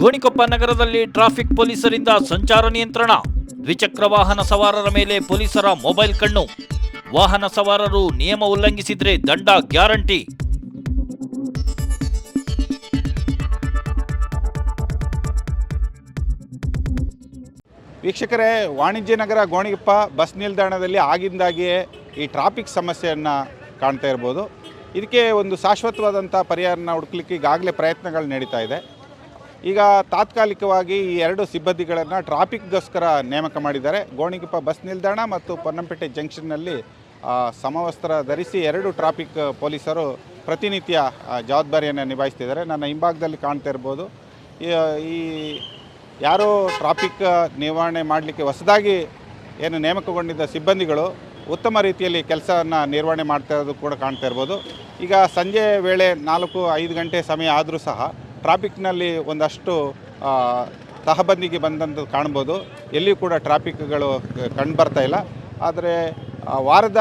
ಗೋಣಿಕೊಪ್ಪ ನಗರದಲ್ಲಿ ಟ್ರಾಫಿಕ್ ಪೊಲೀಸರಿಂದ ಸಂಚಾರ ನಿಯಂತ್ರಣ. ದ್ವಿಚಕ್ರ ವಾಹನ ಸವಾರರ ಮೇಲೆ ಪೊಲೀಸರ ಮೊಬೈಲ್ ಕಣ್ಣು. ವಾಹನ ಸವಾರರು ನಿಯಮ ಉಲ್ಲಂಘಿಸಿದ್ರೆ ದಂಡ ಗ್ಯಾರಂಟಿ. ವೀಕ್ಷಕರೇ, ವಾಣಿಜ್ಯ ನಗರ ಗೋಣಿಗೊಪ್ಪ ಬಸ್ ನಿಲ್ದಾಣದಲ್ಲಿ ಆಗಿಂದಾಗಿಯೇ ಈ ಟ್ರಾಫಿಕ್ ಸಮಸ್ಯೆಯನ್ನು ಕಾಣ್ತಾ ಇರ್ಬೋದು. ಇದಕ್ಕೆ ಒಂದು ಶಾಶ್ವತವಾದಂಥ ಪರಿಹಾರನ ಹುಡುಕ್ಲಿಕ್ಕೆ ಈಗಾಗಲೇ ಪ್ರಯತ್ನಗಳು ನಡೀತಾ ಇದೆ. ಈಗ ತಾತ್ಕಾಲಿಕವಾಗಿ ಈ ಎರಡು ಸಿಬ್ಬಂದಿಗಳನ್ನು ಟ್ರಾಫಿಕ್ಗೋಸ್ಕರ ನೇಮಕ ಮಾಡಿದ್ದಾರೆ. ಗೋಣಿಕೊಪ್ಪ ಬಸ್ ನಿಲ್ದಾಣ ಮತ್ತು ಪೊನ್ನಂಪೇಟೆ ಜಂಕ್ಷನ್ನಲ್ಲಿ ಸಮವಸ್ತ್ರ ಧರಿಸಿ ಎರಡು ಟ್ರಾಫಿಕ್ ಪೊಲೀಸರು ಪ್ರತಿನಿತ್ಯ ಜವಾಬ್ದಾರಿಯನ್ನು ನಿಭಾಯಿಸ್ತಿದ್ದಾರೆ. ನನ್ನ ಹಿಂಭಾಗದಲ್ಲಿ ಕಾಣ್ತಾ ಇರ್ಬೋದು. ಈ- ಈ ಯಾರೋ ಟ್ರಾಫಿಕ್ ನಿರ್ವಹಣೆ ಮಾಡಲಿಕ್ಕೆ ಹೊಸದಾಗಿ ಏನು ನೇಮಕಗೊಂಡಿದ್ದ ಸಿಬ್ಬಂದಿಗಳು ಉತ್ತಮ ರೀತಿಯಲ್ಲಿ ಕೆಲಸವನ್ನು ನಿರ್ವಹಣೆ ಮಾಡ್ತಾ ಇರೋದು ಕೂಡ ಕಾಣ್ತಾ ಇರ್ಬೋದು. ಈಗ ಸಂಜೆ ವೇಳೆ ನಾಲ್ಕು ಐದು ಗಂಟೆ ಸಮಯ ಆದರೂ ಸಹ ಟ್ರಾಫಿಕ್ನಲ್ಲಿ ಒಂದಷ್ಟು ತಹಬಂದಿಗೆ ಬಂದಂಥದ್ದು ಕಾಣ್ಬೋದು. ಎಲ್ಲಿಯೂ ಕೂಡ ಟ್ರಾಫಿಕ್ಗಳು ಕಂಡು ಬರ್ತಾ ಇಲ್ಲ. ಆದರೆ ವಾರದ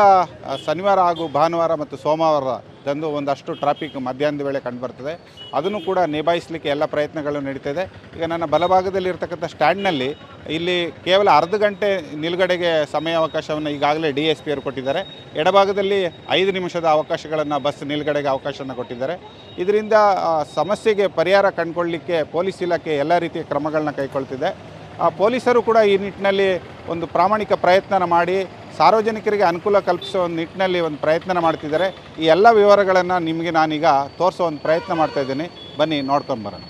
ಶನಿವಾರ ಹಾಗೂ ಭಾನುವಾರ ಮತ್ತು ಸೋಮವಾರದಂದು ಒಂದಷ್ಟು ಟ್ರಾಫಿಕ್ ಮಧ್ಯಾಹ್ನದ ವೇಳೆ ಕಂಡುಬರ್ತದೆ ಅದನ್ನು ಕೂಡ ನಿಭಾಯಿಸಲಿಕ್ಕೆ ಎಲ್ಲ ಪ್ರಯತ್ನಗಳು ನಡೀತದೆ ಈಗ ನನ್ನ ಬಲಭಾಗದಲ್ಲಿರ್ತಕ್ಕಂಥ ಸ್ಟ್ಯಾಂಡ್ನಲ್ಲಿ ಇಲ್ಲಿ ಕೇವಲ ಅರ್ಧ ಗಂಟೆ ನಿಲುಗಡೆಗೆ ಸಮಯಾವಕಾಶವನ್ನು ಈಗಾಗಲೇ ಡಿ ಎಸ್ ಪಿ ಅವರು ಕೊಟ್ಟಿದ್ದಾರೆ. ಎಡಭಾಗದಲ್ಲಿ ಐದು ನಿಮಿಷದ ಅವಕಾಶಗಳನ್ನು ಬಸ್ ನಿಲುಗಡೆಗೆ ಅವಕಾಶವನ್ನು ಕೊಟ್ಟಿದ್ದಾರೆ. ಇದರಿಂದ ಸಮಸ್ಯೆಗೆ ಪರಿಹಾರ ಕಂಡುಕೊಳ್ಳಲಿಕ್ಕೆ ಪೊಲೀಸ್ ಇಲಾಖೆ ಎಲ್ಲ ರೀತಿಯ ಕ್ರಮಗಳನ್ನ ಕೈಗೊಳ್ತಿದೆ. ಪೊಲೀಸರು ಕೂಡ ಈ ನಿಟ್ಟಿನಲ್ಲಿ ಒಂದು ಪ್ರಾಮಾಣಿಕ ಪ್ರಯತ್ನ ಮಾಡಿ, ಸಾರ್ವಜನಿಕರಿಗೆ ಅನುಕೂಲ ಕಲ್ಪಿಸೋ ನಿಟ್ಟಿನಲ್ಲಿ ಒಂದು ಪ್ರಯತ್ನ ಮಾಡ್ತಿದ್ದಾರೆ. ಈ ಎಲ್ಲ ವಿವರಗಳನ್ನು ನಿಮಗೆ ನಾನೀಗ ತೋರಿಸೋ ಒಂದು ಪ್ರಯತ್ನ ಮಾಡ್ತಾ ಇದ್ದೀನಿ. ಬನ್ನಿ, ನೋಡ್ಕೊಂಡು ಬರೋಣ.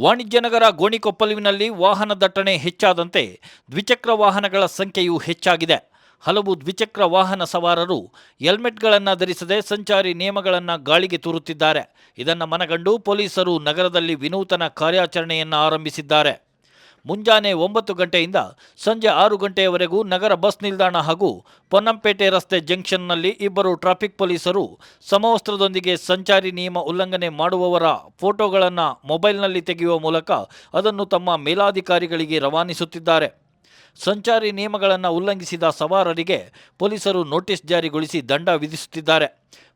ವಾಣಿಜ್ಯ ನಗರ ಗೋಣಿಕೊಪ್ಪಲುವಿನಲ್ಲಿ ವಾಹನ ದಟ್ಟಣೆ ಹೆಚ್ಚಾದಂತೆ ದ್ವಿಚಕ್ರ ವಾಹನಗಳ ಸಂಖ್ಯೆಯೂ ಹೆಚ್ಚಾಗಿದೆ. ಹಲವು ದ್ವಿಚಕ್ರ ವಾಹನ ಸವಾರರು ಹೆಲ್ಮೆಟ್ಗಳನ್ನು ಧರಿಸದೆ ಸಂಚಾರಿ ನಿಯಮಗಳನ್ನು ಗಾಳಿಗೆ ತೂರುತ್ತಿದ್ದಾರೆ. ಇದನ್ನು ಮನಗಂಡು ಪೊಲೀಸರು ನಗರದಲ್ಲಿ ವಿನೂತನ ಕಾರ್ಯಾಚರಣೆಯನ್ನು ಆರಂಭಿಸಿದ್ದಾರೆ. ಮುಂಜಾನೆ ಒಂಬತ್ತು ಗಂಟೆಯಿಂದ ಸಂಜೆ ಆರು ಗಂಟೆಯವರೆಗೂ ನಗರ ಬಸ್ ನಿಲ್ದಾಣ ಹಾಗೂ ಪೊನ್ನಂಪೇಟೆ ರಸ್ತೆ ಜಂಕ್ಷನ್ನಲ್ಲಿ ಇಬ್ಬರು ಟ್ರಾಫಿಕ್ ಪೊಲೀಸರು ಸಮವಸ್ತ್ರದೊಂದಿಗೆ ಸಂಚಾರಿ ನಿಯಮ ಉಲ್ಲಂಘನೆ ಮಾಡುವವರ ಫೋಟೋಗಳನ್ನು ಮೊಬೈಲ್ನಲ್ಲಿ ತೆಗೆಯುವ ಮೂಲಕ ಅದನ್ನು ತಮ್ಮ ಮೇಲಾಧಿಕಾರಿಗಳಿಗೆ ರವಾನಿಸುತ್ತಿದ್ದಾರೆ. ಸಂಚಾರಿ ನಿಯಮಗಳನ್ನು ಉಲ್ಲಂಘಿಸಿದ ಸವಾರರಿಗೆ ಪೊಲೀಸರು ನೋಟಿಸ್ ಜಾರಿಗೊಳಿಸಿ ದಂಡ ವಿಧಿಸುತ್ತಿದ್ದಾರೆ.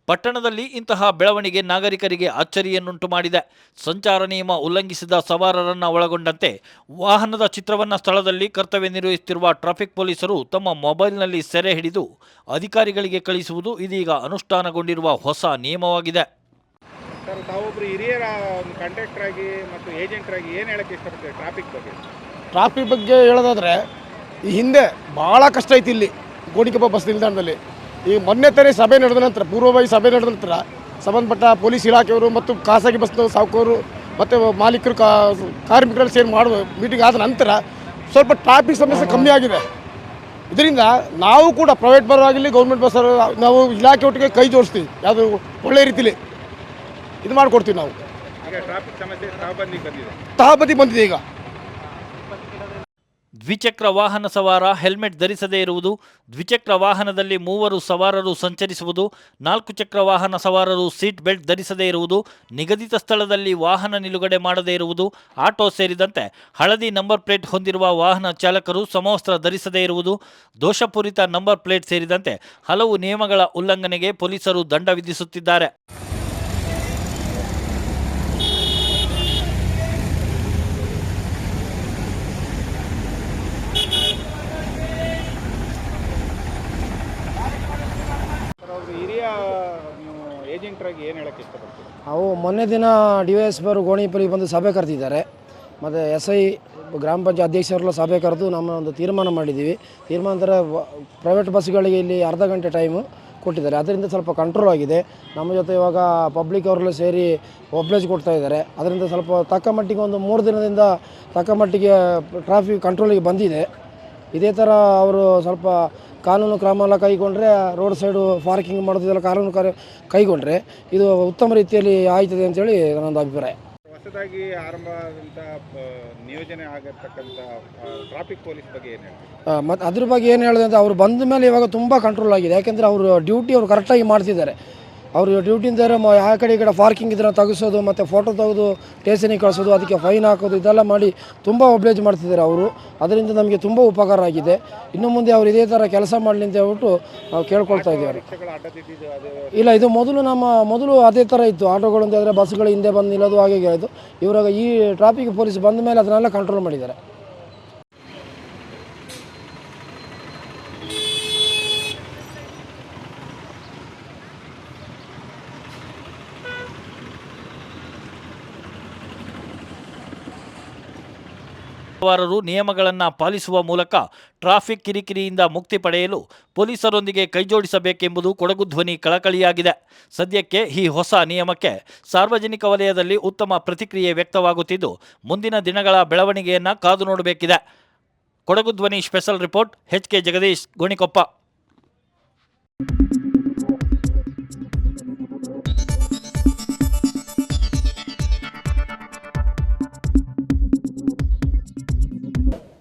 ಪಟ್ಟಣದಲ್ಲಿ ಇಂತಹ ಬೆಳವಣಿಗೆ ನಾಗರಿಕರಿಗೆ ಅಚ್ಚರಿಯನ್ನುಂಟು ಮಾಡಿದೆ. ಸಂಚಾರ ನಿಯಮ ಉಲ್ಲಂಘಿಸಿದ ಸವಾರರನ್ನು ಒಳಗೊಂಡಂತೆ ವಾಹನದ ಚಿತ್ರವನ್ನ ಸ್ಥಳದಲ್ಲಿ ಕರ್ತವ್ಯ ನಿರ್ವಹಿಸುತ್ತಿರುವ ಟ್ರಾಫಿಕ್ ಪೊಲೀಸರು ತಮ್ಮ ಮೊಬೈಲ್ನಲ್ಲಿ ಸೆರೆ ಹಿಡಿದು ಅಧಿಕಾರಿಗಳಿಗೆ ಕಳಿಸುವುದು ಇದೀಗ ಅನುಷ್ಠಾನಗೊಂಡಿರುವ ಹೊಸ ನಿಯಮವಾಗಿದೆ. ಸರ್ ತಾವೊಬ್ಬರು ಹಿರಿಯರ ಒಂದು ಕಂಡಕ್ಟರ್ ಆಗಿ ಮತ್ತು ಏಜೆಂಟರ್ ಆಗಿ ಏನು ಹೇಳಕ್ಕೆ ಇಷ್ಟಪಡ್ತೀವಿ ಟ್ರಾಫಿಕ್ ಬಗ್ಗೆ? ಟ್ರಾಫಿಕ್ ಬಗ್ಗೆ ಹೇಳೋದಾದ್ರೆ ಈ ಹಿಂದೆ ಭಾಳ ಕಷ್ಟ ಐತಿ ಇಲ್ಲಿ ಗೋಣಿಕೊಪ್ಪ ಬಸ್ ನಿಲ್ದಾಣದಲ್ಲಿ. ಈ ಮೊನ್ನೆ ತಾನೇ ಸಭೆ ನಡೆದ ನಂತರ ಪೂರ್ವಭಾವಿ ಸಭೆ ನಡೆದ ನಂತರ ಸಂಬಂಧಪಟ್ಟ ಪೊಲೀಸ್ ಇಲಾಖೆಯವರು ಮತ್ತು ಖಾಸಗಿ ಬಸ್ನ ಸಾವುಕರು ಮತ್ತು ಮಾಲೀಕರು ಕಾ ಕಾರ್ಮಿಕರಲ್ಲಿ ಸೇರಿ ಮಾಡುವ ಮೀಟಿಂಗ್ ಆದ ನಂತರ ಸ್ವಲ್ಪ ಟ್ರಾಫಿಕ್ ಸಮಸ್ಯೆ ಕಮ್ಮಿ ಆಗಿದೆ. ಇದರಿಂದ ನಾವು ಕೂಡ ಪ್ರೈವೇಟ್ ಬಸ್ ಆಗಲಿ ಗೌರ್ಮೆಂಟ್ ಬಸ್ ನಾವು ಇಲಾಖೆ ಒಟ್ಟಿಗೆ ಕೈ ಜೋಡಿಸ್ತೀವಿ. ಯಾವುದು ಒಳ್ಳೆ ರೀತಿಲಿ ಇದು ಮಾಡಿಕೊಡ್ತೀವಿ ನಾವು. ತಹಬದಿ ಬಂದಿದೆ ಈಗ. ದ್ವಿಚಕ್ರ ವಾಹನ ಸವಾರ ಹೆಲ್ಮೆಟ್ ಧರಿಸದೇ ಇರುವುದು, ದ್ವಿಚಕ್ರ ವಾಹನದಲ್ಲಿ ಮೂವರು ಸವಾರರು ಸಂಚರಿಸುವುದು, ನಾಲ್ಕು ಚಕ್ರ ವಾಹನ ಸವಾರರು ಸೀಟ್ ಬೆಲ್ಟ್ ಧರಿಸದೇ ಇರುವುದು, ನಿಗದಿತ ಸ್ಥಳದಲ್ಲಿ ವಾಹನ ನಿಲುಗಡೆ ಮಾಡದೇ ಇರುವುದು, ಆಟೋ ಸೇರಿದಂತೆ ಹಳದಿ ನಂಬರ್ ಪ್ಲೇಟ್ ಹೊಂದಿರುವ ವಾಹನ ಚಾಲಕರು ಸಮವಸ್ತ್ರ ಧರಿಸದೇ ಇರುವುದು, ದೋಷಪೂರಿತ ನಂಬರ್ ಪ್ಲೇಟ್ ಸೇರಿದಂತೆ ಹಲವು ನಿಯಮಗಳ ಉಲ್ಲಂಘನೆಗೆ ಪೊಲೀಸರು ದಂಡ ವಿಧಿಸುತ್ತಿದ್ದಾರೆ ಸರ್ ಅವರು ಹಿರಿಯ ನೀವು ಆಗಿ ಏನು ಹೇಳಕ್ಕೆ ಇಷ್ಟಪಡ್ತೀವಿ ಅವು ಮೊನ್ನೆ ದಿನ ಡಿ ವೈ ಎಸ್ ಬರು ಗೋಣಿಪಲ್ಲಿ ಬಂದು ಸಭೆ ಕರೆದಿದ್ದಾರೆ. ಮತ್ತು ಎಸ್ ಐ ಗ್ರಾಮ ಪಂಚಾಯತ್ ಅಧ್ಯಕ್ಷರೆಲ್ಲ ಸಭೆ ಕರೆದು ನಮ್ಮ ಒಂದು ತೀರ್ಮಾನ ಮಾಡಿದ್ದೀವಿ. ತೀರ್ಮಾನ ಥರ ಪ್ರೈವೇಟ್ ಬಸ್ಗಳಿಗೆ ಇಲ್ಲಿ ಅರ್ಧ ಗಂಟೆ ಟೈಮು ಕೊಟ್ಟಿದ್ದಾರೆ. ಅದರಿಂದ ಸ್ವಲ್ಪ ಕಂಟ್ರೋಲ್ ಆಗಿದೆ. ನಮ್ಮ ಜೊತೆ ಇವಾಗ ಪಬ್ಲಿಕ್ ಅವರೆಲ್ಲ ಸೇರಿ ಒಬ್ಲೇಜ್ ಕೊಡ್ತಾ ಇದ್ದಾರೆ. ಅದರಿಂದ ಸ್ವಲ್ಪ ತಕ್ಕ ಮಟ್ಟಿಗೆ ಒಂದು ಮೂರು ದಿನದಿಂದ ತಕ್ಕ ಮಟ್ಟಿಗೆ ಟ್ರಾಫಿಕ್ ಕಂಟ್ರೋಲಿಗೆ ಬಂದಿದೆ. ಇದೇ ಥರ ಅವರು ಸ್ವಲ್ಪ ಕಾನೂನು ಕ್ರಮ ಎಲ್ಲ ಕೈಗೊಂಡ್ರೆ ರೋಡ್ ಸೈಡು ಪಾರ್ಕಿಂಗ್ ಮಾಡೋದೆಲ್ಲ ಕಾನೂನು ಕಾರ್ಯ ಕೈಗೊಂಡ್ರೆ ಇದು ಉತ್ತಮ ರೀತಿಯಲ್ಲಿ ಆಯ್ತದೆ ಅಂತೇಳಿ ನನ್ನೊಂದು ಅಭಿಪ್ರಾಯ. ಹೊಸದಾಗಿ ಆರಂಭ ಆದಂಥ ನಿಯೋಜನೆ ಆಗಿರ್ತಕ್ಕಂಥ ಟ್ರಾಫಿಕ್ ಪೊಲೀಸ್ ಬಗ್ಗೆ ಏನು ಹೇಳ್ತೀವಿ ಮತ್ತು ಅದ್ರ ಬಗ್ಗೆ ಏನು ಹೇಳಿದೆ ಅಂತ ಅವ್ರು ಬಂದ ಮೇಲೆ ಇವಾಗ ತುಂಬ ಕಂಟ್ರೋಲ್ ಆಗಿದೆ. ಯಾಕೆಂದರೆ ಅವರು ಡ್ಯೂಟಿ ಅವರು ಕರೆಕ್ಟಾಗಿ ಮಾಡ್ತಿದ್ದಾರೆ. ಅವರು ಡ್ಯೂಟಿಯಿಂದ ಆ ಕಡೆ ಈ ಕಡೆ ಪಾರ್ಕಿಂಗ್ ಇದ್ರೆ ತೆಗೆಸೋದು, ಮತ್ತು ಫೋಟೋ ತೆಗೆದು ಸ್ಟೇಷನಿಗೆ ಕಳಿಸೋದು, ಅದಕ್ಕೆ ಫೈನ್ ಹಾಕೋದು, ಇದೆಲ್ಲ ಮಾಡಿ ತುಂಬ ಒಬ್ಲೇಜ್ ಮಾಡ್ತಿದ್ದಾರೆ ಅವರು. ಅದರಿಂದ ನಮಗೆ ತುಂಬ ಉಪಕಾರ ಆಗಿದೆ. ಇನ್ನು ಮುಂದೆ ಅವರು ಇದೇ ಥರ ಕೆಲಸ ಮಾಡಲಿ ಅಂತ ಹೇಳ್ಬಿಟ್ಟು ನಾವು ಕೇಳ್ಕೊಳ್ತಾ ಇದ್ದೀವಿ. ಇಲ್ಲ, ಇದು ಮೊದಲು ನಮ್ಮ, ಮೊದಲು ಅದೇ ಥರ ಇತ್ತು. ಆಟೋಗಳು ಹೇಳಿದ್ರೆ ಬಸ್ಗಳು ಹಿಂದೆ ಬಂದು ನಿಲ್ಲೋದು, ಹಾಗೆ ಇದು ಇವಾಗ ಈ ಟ್ರಾಫಿಕ್ ಪೊಲೀಸ್ ಬಂದ ಮೇಲೆ ಅದನ್ನೆಲ್ಲ ಕಂಟ್ರೋಲ್ ಮಾಡಿದ್ದಾರೆ. ಸವಾರರು ನಿಯಮಗಳನ್ನು ಪಾಲಿಸುವ ಮೂಲಕ ಟ್ರಾಫಿಕ್ ಕಿರಿಕಿರಿಯಿಂದ ಮುಕ್ತಿ ಪಡೆಯಲು ಪೊಲೀಸರೊಂದಿಗೆ ಕೈಜೋಡಿಸಬೇಕೆಂಬುದು ಕೊಡಗು ಧ್ವನಿ ಕಳಕಳಿಯಾಗಿದೆ. ಸದ್ಯಕ್ಕೆ ಈ ಹೊಸ ನಿಯಮಕ್ಕೆ ಸಾರ್ವಜನಿಕ ವಲಯದಲ್ಲಿ ಉತ್ತಮ ಪ್ರತಿಕ್ರಿಯೆ ವ್ಯಕ್ತವಾಗುತ್ತಿದ್ದು, ಮುಂದಿನ ದಿನಗಳ ಬೆಳವಣಿಗೆಯನ್ನು ಕಾದು ನೋಡಬೇಕಿದೆ. Kodagu Dhwani special report, H K Jagadish, Gonikoppa.